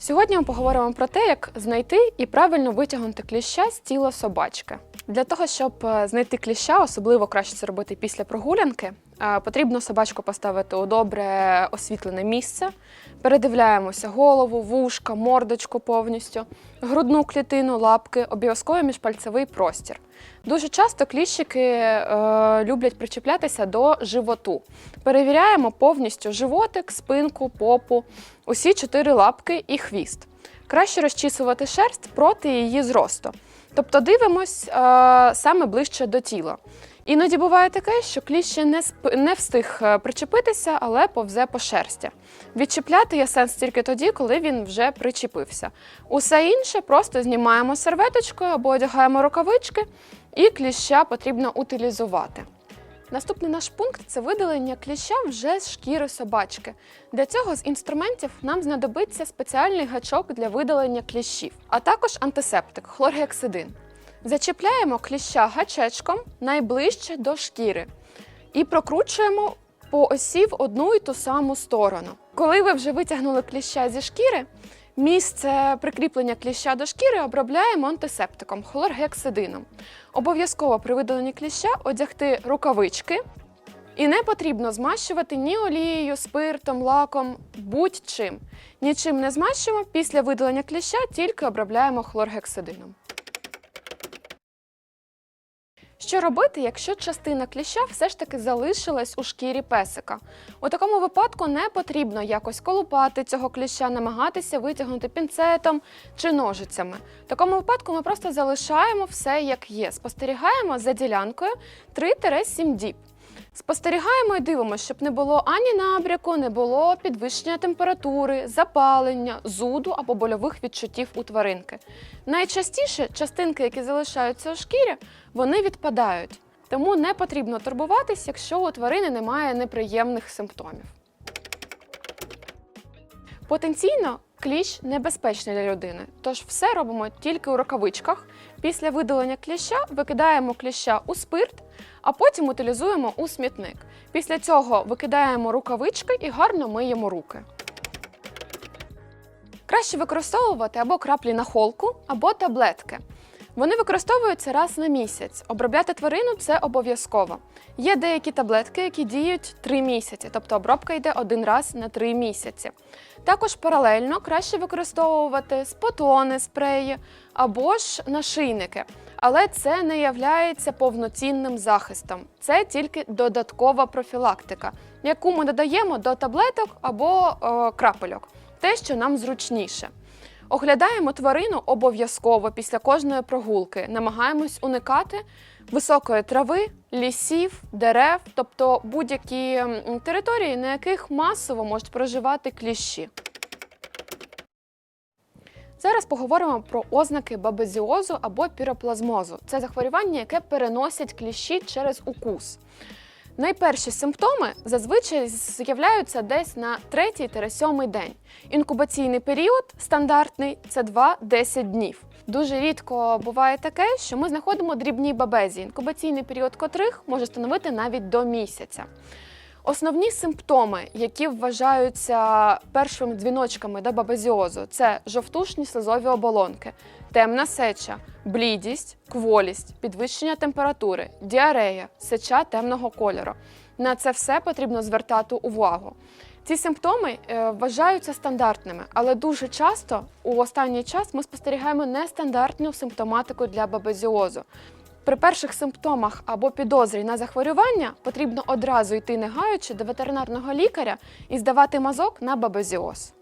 Сьогодні ми поговоримо про те, як знайти і правильно витягнути кліща з тіла собачки. Для того, щоб е, знайти кліща, особливо краще це робити після прогулянки, потрібно собачку поставити у добре освітлене місце. Передивляємося голову, вушка, мордочку повністю, грудну клітину, лапки, обов'язково міжпальцевий простір. Дуже часто кліщики е, люблять причіплятися до животу. Перевіряємо повністю животик, спинку, попу, усі чотири лапки і хвіст. Краще розчісувати шерсть проти її зросту. Тобто дивимось е, саме ближче до тіла. Іноді буває таке, що кліщ не, сп... не встиг е, причепитися, але повзе по шерсті. Відчіпляти є сенс тільки тоді, коли він вже причепився. Усе інше просто знімаємо серветочкою або одягаємо рукавички, і кліща потрібно утилізувати. Наступний наш пункт це видалення кліща вже з шкіри собачки. Для цього з інструментів нам знадобиться спеціальний гачок для видалення кліщів, а також антисептик хлоргексидин. Зачіпляємо кліща гачечком найближче до шкіри і прокручуємо по осі в одну і ту саму сторону. Коли ви вже витягнули кліща зі шкіри, місце прикріплення кліща до шкіри обробляємо антисептиком хлоргексидином. Обов'язково при видаленні кліща одягти рукавички. І не потрібно змащувати ні олією, спиртом, лаком, будь-чим. Нічим не змащуємо після видалення кліща, тільки обробляємо хлоргексидином. Що робити, якщо частина кліща все ж таки залишилась у шкірі песика? У такому випадку не потрібно якось колупати цього кліща, намагатися витягнути пінцетом чи ножицями. В такому випадку ми просто залишаємо все як є. Спостерігаємо за ділянкою 3-7 діб. Спостерігаємо і дивимося, щоб не було ані набряку, не було підвищення температури, запалення, зуду або больових відчуттів у тваринки. Найчастіше частинки, які залишаються у шкірі, вони відпадають. Тому не потрібно турбуватись, якщо у тварини немає неприємних симптомів. Потенційно кліщ небезпечний для людини, тож все робимо тільки у рукавичках. Після видалення кліща викидаємо кліща у спирт, а потім утилізуємо у смітник. Після цього викидаємо рукавички і гарно миємо руки. Краще використовувати або краплі на холку, або таблетки. Вони використовуються раз на місяць. Обробляти тварину це обов'язково. Є деякі таблетки, які діють 3 місяці, тобто обробка йде один раз на 3 місяці. Також паралельно краще використовувати спотони, спреї або ж нашийники. Але це не являється повноцінним захистом. Це тільки додаткова профілактика, яку ми додаємо до таблеток або е, крапельок, те, що нам зручніше. Оглядаємо тварину обов'язково після кожної прогулки. Намагаємось уникати високої трави, лісів, дерев, тобто будь-які території, на яких масово можуть проживати кліщі. Зараз поговоримо про ознаки бабезіозу або піроплазмозу. Це захворювання, яке переносять кліщі через укус. Найперші симптоми зазвичай з'являються десь на 3-7 день. Інкубаційний період стандартний це 2-10 днів. Дуже рідко буває таке, що ми знаходимо дрібні бабезі, інкубаційний період котрих може становити навіть до місяця. Основні симптоми, які вважаються першими дзвіночками до бабезіозу, це жовтушні слизові оболонки, темна сеча, блідість, кволість, підвищення температури, діарея, сеча темного кольору. На це все потрібно звертати увагу. Ці симптоми е, вважаються стандартними, але дуже часто у останній час ми спостерігаємо нестандартну симптоматику для бабезіозу. При перших симптомах або підозрі на захворювання потрібно одразу йти не гаючи до ветеринарного лікаря і здавати мазок на бабезіоз.